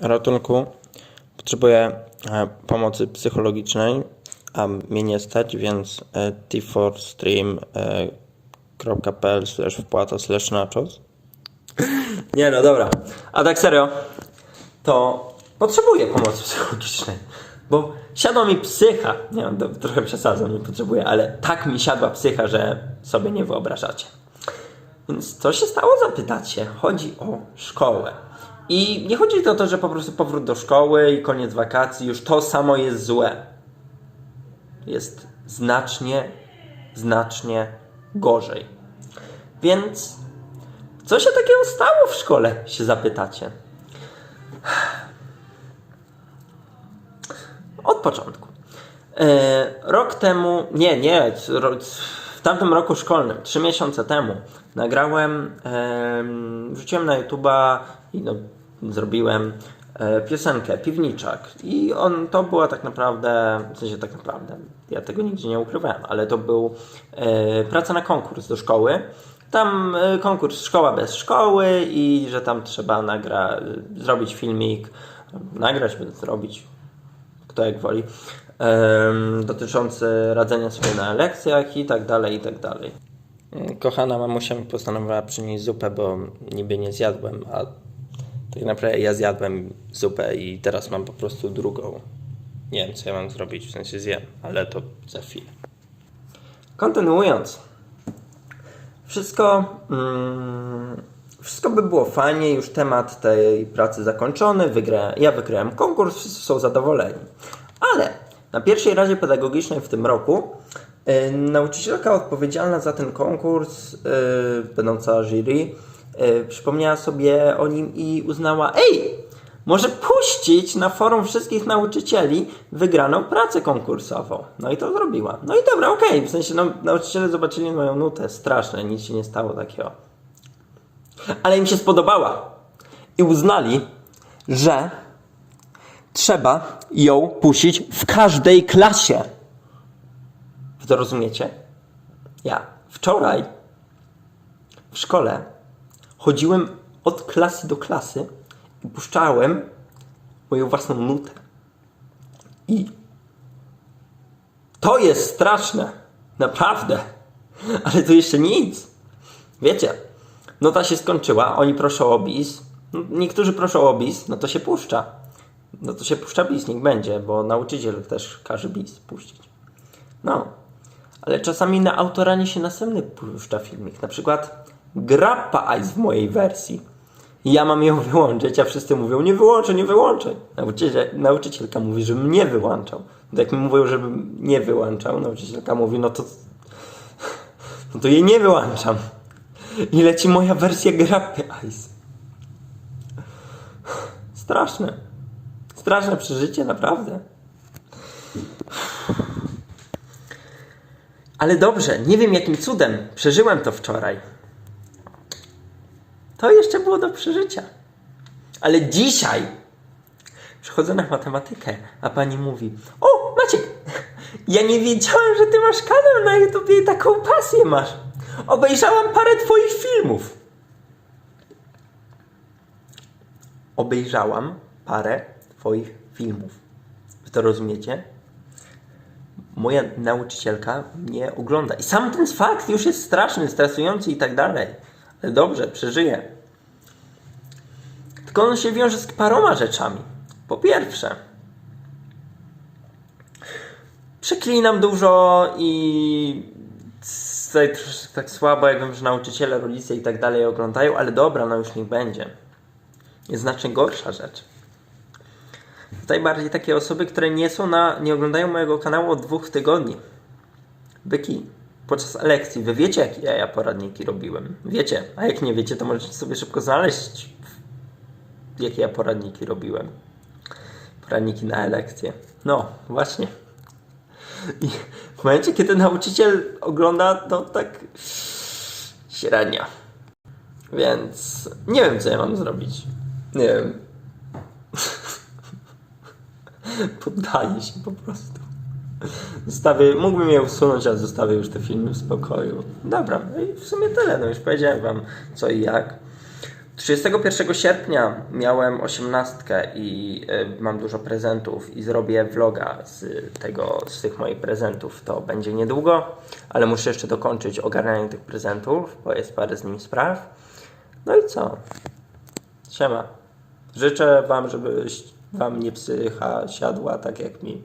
Ratunku. Potrzebuję e, pomocy psychologicznej, a mnie nie stać, więc e, t4stream.pl slash wpłata slash nachos. Nie no, dobra. A tak serio, to potrzebuję pomocy psychologicznej, bo siadła mi psycha. Nie no, to trochę przesadzam, nie potrzebuję, ale tak mi siadła psycha, że sobie nie wyobrażacie. Więc co się stało, zapytacie? Chodzi o szkołę. I nie chodzi o to, że po prostu powrót do szkoły i koniec wakacji, już to samo jest złe. Jest znacznie, znacznie gorzej. Więc co się takiego stało w szkole, się zapytacie? Od początku. E, rok temu, nie, nie, w tamtym roku szkolnym, trzy miesiące temu, nagrałem, em, wrzuciłem na YouTube'a i no, zrobiłem e, piosenkę Piwniczak. I on, to była tak naprawdę, w sensie tak naprawdę, ja tego nigdzie nie ukrywałem, ale to był e, praca na konkurs do szkoły. Tam e, konkurs Szkoła bez szkoły i że tam trzeba nagra, zrobić filmik, nagrać, zrobić, kto jak woli, em, dotyczący radzenia sobie na lekcjach i tak dalej, i tak dalej. Kochana mamusia mi postanowiła przynieść zupę, bo niby nie zjadłem, a tak naprawdę ja zjadłem zupę i teraz mam po prostu drugą. Nie wiem, co ja mam zrobić, w sensie zjem, ale to za chwilę. Kontynuując. Wszystko, mm, wszystko by było fajnie, już temat tej pracy zakończony, wygra, ja wygrałem konkurs, wszyscy są zadowoleni. Ale na pierwszej Radzie Pedagogicznej w tym roku y, nauczycielka odpowiedzialna za ten konkurs, y, będąca jury, y, przypomniała sobie o nim i uznała, ej, może puścić na forum wszystkich nauczycieli wygraną pracę konkursową. No i to zrobiła. No i dobra, okej, w sensie no, nauczyciele zobaczyli moją nutę, straszne, nic się nie stało takiego. Ale im się spodobała i uznali, że trzeba ją puścić w każdej klasie. Wy to rozumiecie? Ja wczoraj w szkole chodziłem od klasy do klasy i puszczałem moją własną nutę. I to jest straszne. Naprawdę. Ale to jeszcze nic. Wiecie, nota się skończyła, oni proszą o bis. Niektórzy proszą o bis, no to się puszcza. No to się puszcza bis, niech będzie, bo nauczyciel też każe bis puścić. No, ale czasami na autoranie się następny puszcza filmik. Na przykład Grappa Ice w mojej wersji. I ja mam ją wyłączyć, a wszyscy mówią, nie wyłączę, nie wyłączę. Nauczyciel, nauczycielka mówi, żebym nie wyłączał. Jak mi mówią, żebym nie wyłączał, nauczycielka mówi, no to, no to jej nie wyłączam. I leci moja wersja Grappy Ice. Straszne. Straszne przeżycie, naprawdę. Ale dobrze, nie wiem jakim cudem przeżyłem to wczoraj. Jeszcze było do przeżycia. Ale dzisiaj przychodzę na matematykę, a pani mówi: O, Maciek, ja nie wiedziałem, że ty masz kanał na YouTubie i taką pasję masz. Obejrzałam parę twoich filmów. Obejrzałam parę twoich filmów. Wy to rozumiecie? moja nauczycielka mnie ogląda. I sam ten fakt już jest straszny, stresujący i tak dalej. Ale dobrze, przeżyję. Tylko on się wiąże z paroma rzeczami. Po pierwsze, przeklinam dużo i tutaj tak słabo, jak wiem, że nauczyciele, rodzice i tak dalej oglądają, ale dobra, no już niech będzie. Jest znacznie gorsza rzecz. Tutaj bardziej takie osoby, które nie są na, nie oglądają mojego kanału od dwóch tygodni. Byki, podczas lekcji, wy wiecie, jakie ja, ja poradniki robiłem. Wiecie, a jak nie wiecie, to możecie sobie szybko znaleźć, jakie ja poradniki robiłem. Poradniki na lekcje. No, właśnie. I w momencie, kiedy nauczyciel ogląda, to tak średnio. Więc nie wiem, co ja mam zrobić. Nie wiem. Poddaję się po prostu. Zostawię, mógłbym je usunąć, ale zostawię już te filmy w spokoju. Dobra, no i w sumie tyle. No już powiedziałem wam co i jak. 31 sierpnia miałem osiemnastkę i y, mam dużo prezentów i zrobię vloga z tego, z tych moich prezentów. To będzie niedługo, ale muszę jeszcze dokończyć ogarnianie tych prezentów, bo jest parę z nimi spraw. No i co? Siema. Życzę Wam, żeby Wam nie psycha siadła tak jak mi.